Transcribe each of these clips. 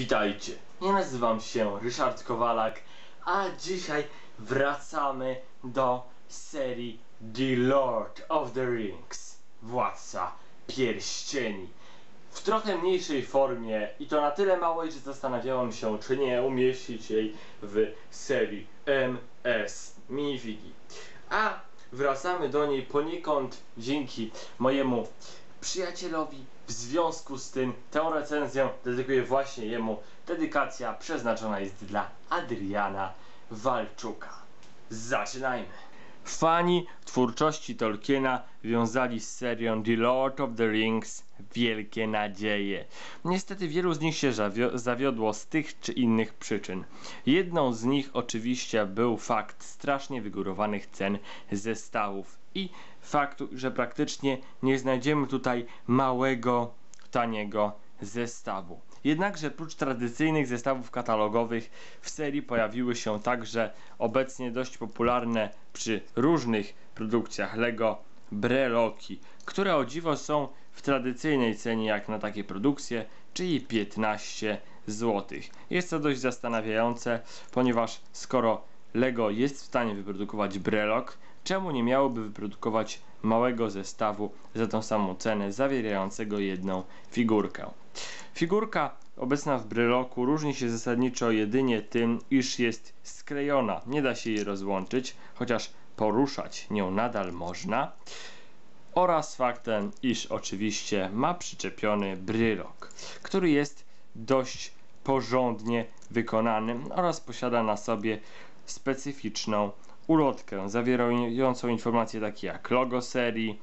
Witajcie, ja nazywam się Ryszard Kowalak, a dzisiaj wracamy do serii The Lord of the Rings, Władca Pierścieni. W trochę mniejszej formie i to na tyle małej, że zastanawiałem się, czy nie umieścić jej w serii MS Minifigi. A wracamy do niej poniekąd dzięki mojemu przyjacielowi. W związku z tym tę recenzję dedykuję właśnie jemu. Dedykacja przeznaczona jest dla Adriana Walczuka. Zaczynajmy! Fani twórczości Tolkiena wiązali z serią The Lord of the Rings wielkie nadzieje. Niestety wielu z nich się zawio- zawiodło z tych czy innych przyczyn. Jedną z nich oczywiście był fakt strasznie wygórowanych cen zestawów i faktu, że praktycznie nie znajdziemy tutaj małego, taniego zestawu. Jednakże prócz tradycyjnych zestawów katalogowych w serii pojawiły się także obecnie dość popularne przy różnych produkcjach Lego breloki, które o dziwo są w tradycyjnej cenie jak na takie produkcje, czyli 15 zł. Jest to dość zastanawiające, ponieważ skoro Lego jest w stanie wyprodukować brelok, czemu nie miałoby wyprodukować małego zestawu za tą samą cenę, zawierającego jedną figurkę. Figurka obecna w bryloku różni się zasadniczo jedynie tym, iż jest sklejona. Nie da się jej rozłączyć, chociaż poruszać nią nadal można. Oraz faktem, iż oczywiście ma przyczepiony brylok, który jest dość porządnie wykonany oraz posiada na sobie specyficzną ulotkę zawierającą informacje takie jak logo serii.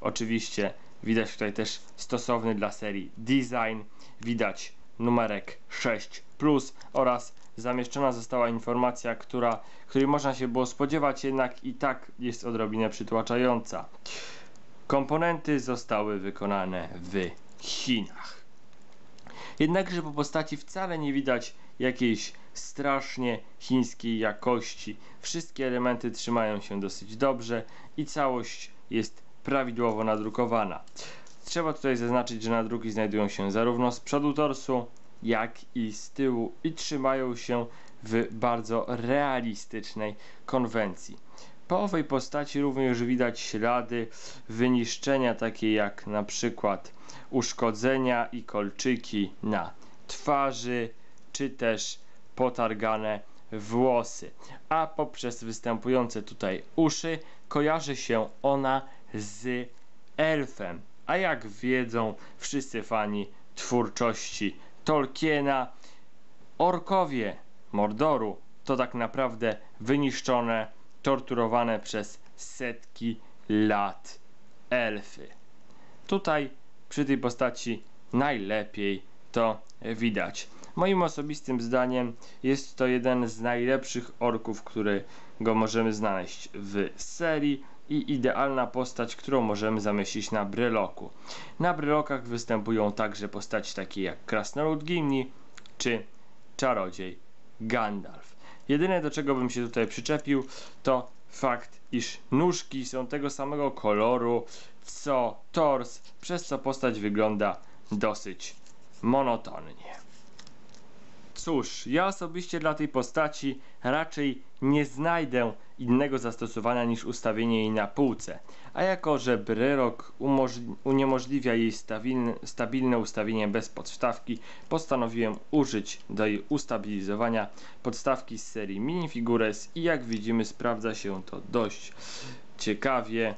Oczywiście widać tutaj też stosowny dla serii design. Widać numerek 6 plus oraz zamieszczona została informacja, która, której można się było spodziewać, jednak i tak jest odrobinę przytłaczająca. Komponenty zostały wykonane w Chinach. Jednakże po postaci wcale nie widać jakiejś strasznie chińskiej jakości. Wszystkie elementy trzymają się dosyć dobrze i całość jest prawidłowo nadrukowana. Trzeba tutaj zaznaczyć, że nadruki znajdują się zarówno z przodu torsu, jak i z tyłu i trzymają się w bardzo realistycznej konwencji. Po owej postaci również widać ślady wyniszczenia, takie jak na przykład uszkodzenia i kolczyki na twarzy, czy też potargane włosy. A poprzez występujące tutaj uszy kojarzy się ona z elfem. A jak wiedzą wszyscy fani twórczości Tolkiena, orkowie Mordoru to tak naprawdę wyniszczone, torturowane przez setki lat elfy. Tutaj przy tej postaci najlepiej to widać. Moim osobistym zdaniem jest to jeden z najlepszych orków, którego możemy znaleźć w serii i idealna postać, którą możemy zamieścić na bryloku. Na brylokach występują także postaci takie jak Krasnolud Gimli czy Czarodziej Gandalf. Jedyne do czego bym się tutaj przyczepił to fakt, iż nóżki są tego samego koloru co tors, przez co postać wygląda dosyć monotonnie. Cóż, ja osobiście dla tej postaci raczej nie znajdę innego zastosowania niż ustawienie jej na półce. A jako, że Brerok uniemożliwia jej stabilne, stabilne ustawienie bez podstawki, postanowiłem użyć do jej ustabilizowania podstawki z serii Minifigures i jak widzimy sprawdza się to dość ciekawie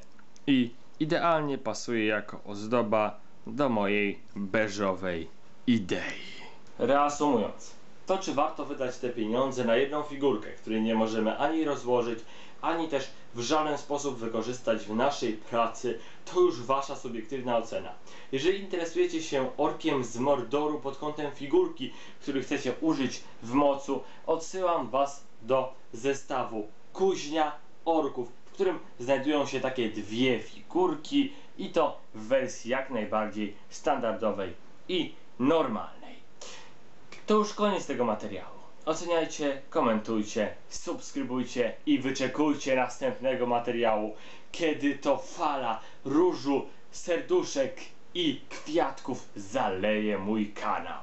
i idealnie pasuje jako ozdoba do mojej beżowej idei. Reasumując, to czy warto wydać te pieniądze na jedną figurkę, której nie możemy ani rozłożyć, ani też w żaden sposób wykorzystać w naszej pracy, to już wasza subiektywna ocena. Jeżeli interesujecie się orkiem z Mordoru pod kątem figurki, który chcecie użyć w mocu, odsyłam was do zestawu Kuźnia Orków, w którym znajdują się takie dwie figurki i to w wersji jak najbardziej standardowej i normalnej. To już koniec tego materiału. Oceniajcie, komentujcie, subskrybujcie i wyczekujcie następnego materiału, kiedy to fala różu, serduszek i kwiatków zaleje mój kanał.